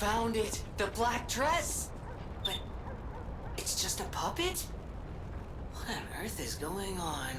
found it! The black dress! But it's just a puppet? What on earth is going on?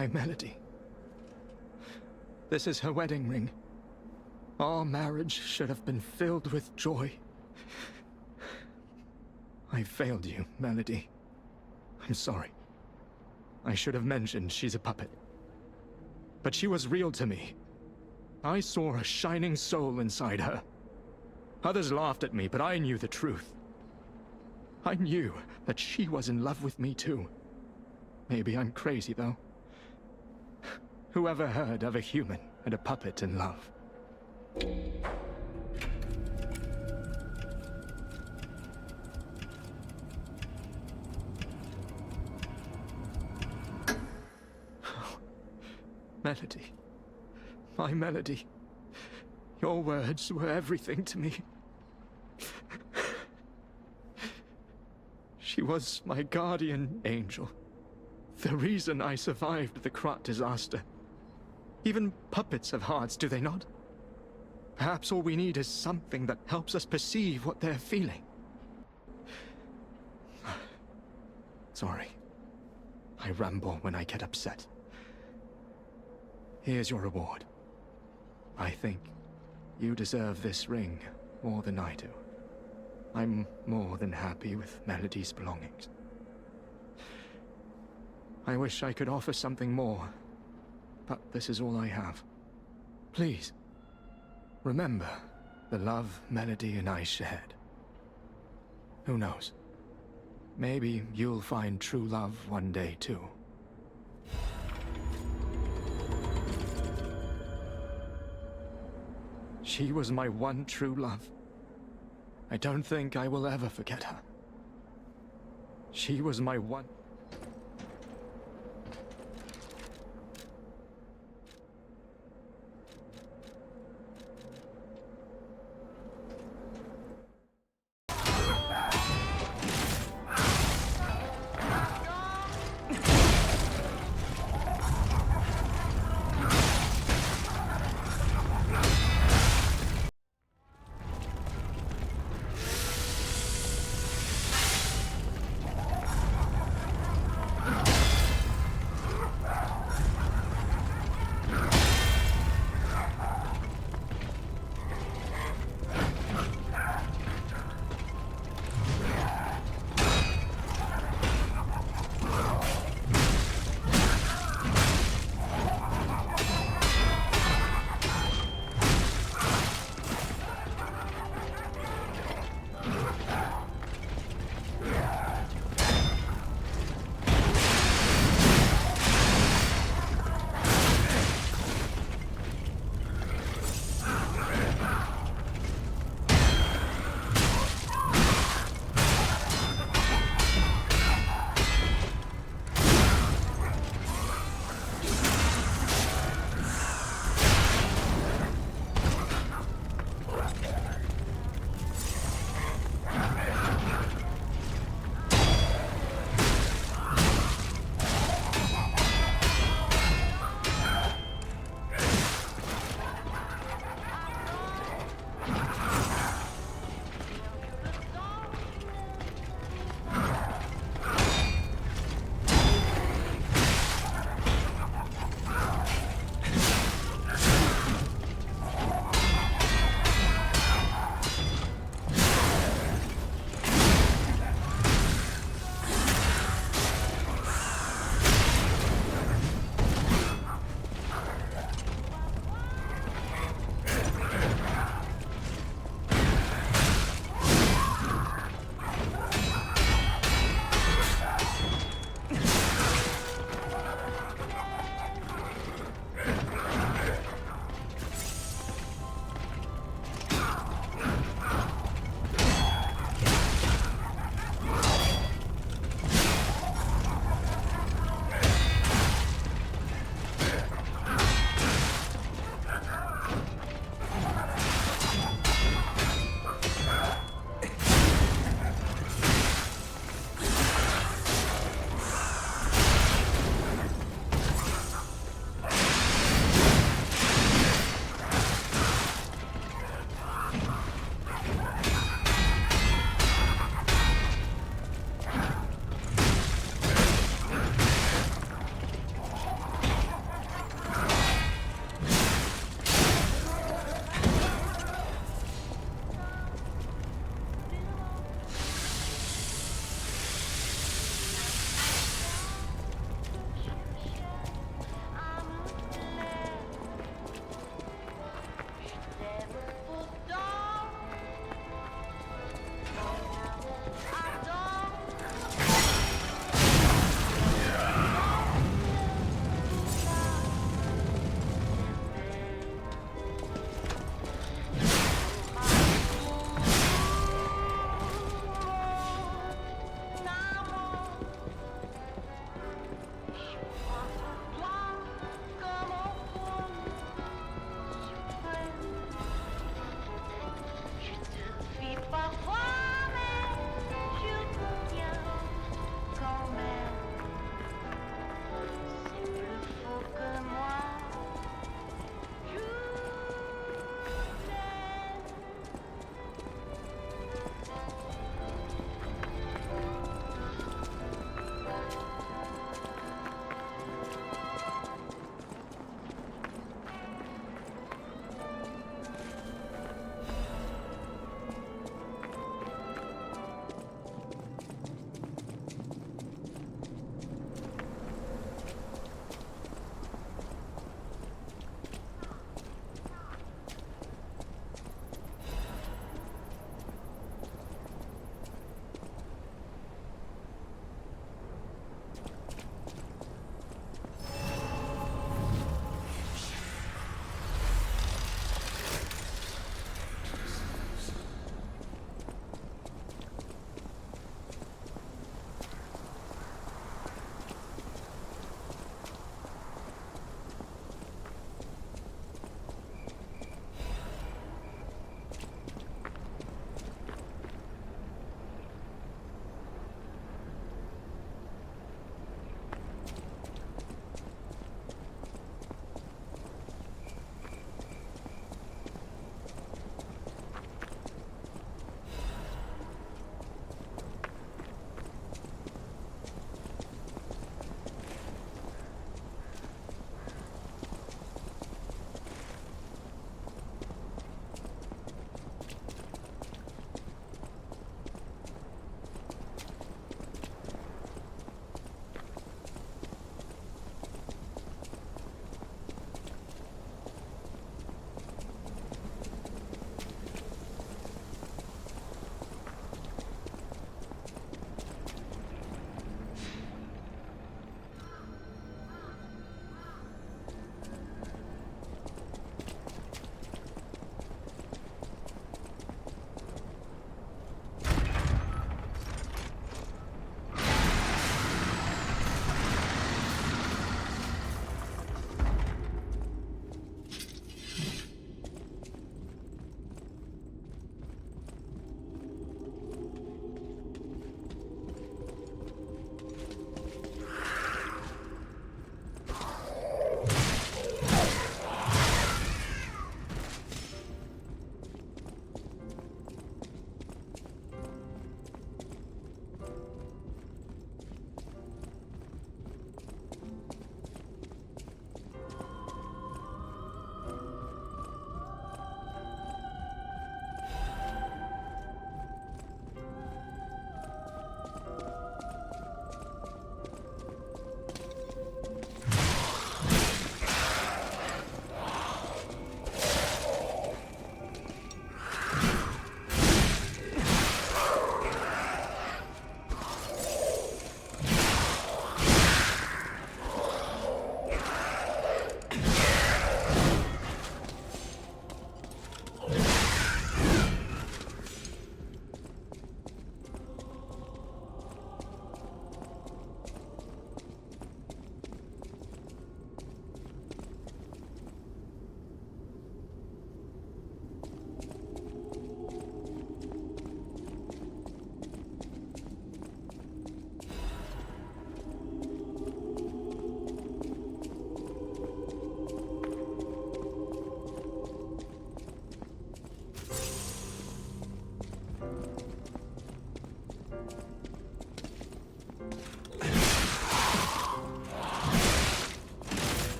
My Melody. This is her wedding ring. Our marriage should have been filled with joy. I failed you, Melody. I'm sorry. I should have mentioned she's a puppet. But she was real to me. I saw a shining soul inside her. Others laughed at me, but I knew the truth. I knew that she was in love with me too. Maybe I'm crazy, though. Whoever heard of a human and a puppet in love? Melody. My melody. Your words were everything to me. She was my guardian angel. The reason I survived the Krat disaster. Even puppets have hearts, do they not? Perhaps all we need is something that helps us perceive what they're feeling. Sorry. I ramble when I get upset. Here's your reward. I think you deserve this ring more than I do. I'm more than happy with Melody's belongings. I wish I could offer something more, but this is all I have. Please, remember the love Melody and I shared. Who knows? Maybe you'll find true love one day too. She was my one true love. I don't think I will ever forget her. She was my one.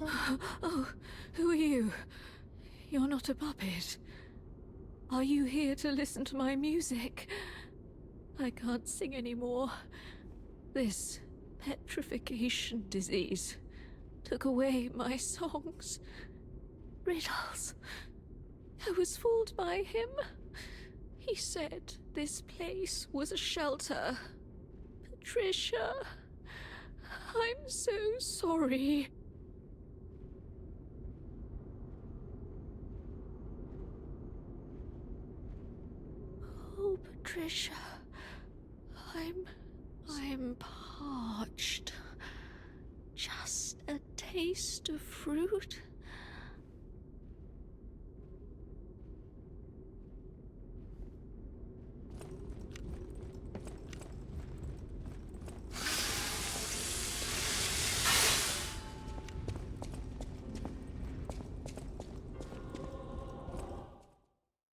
Oh, who are you? You're not a puppet. Are you here to listen to my music? I can't sing anymore. This petrification disease took away my songs. Riddles. I was fooled by him. He said this place was a shelter. Patricia, I'm so sorry. Patricia. I'm. I'm parched. Just a taste of fruit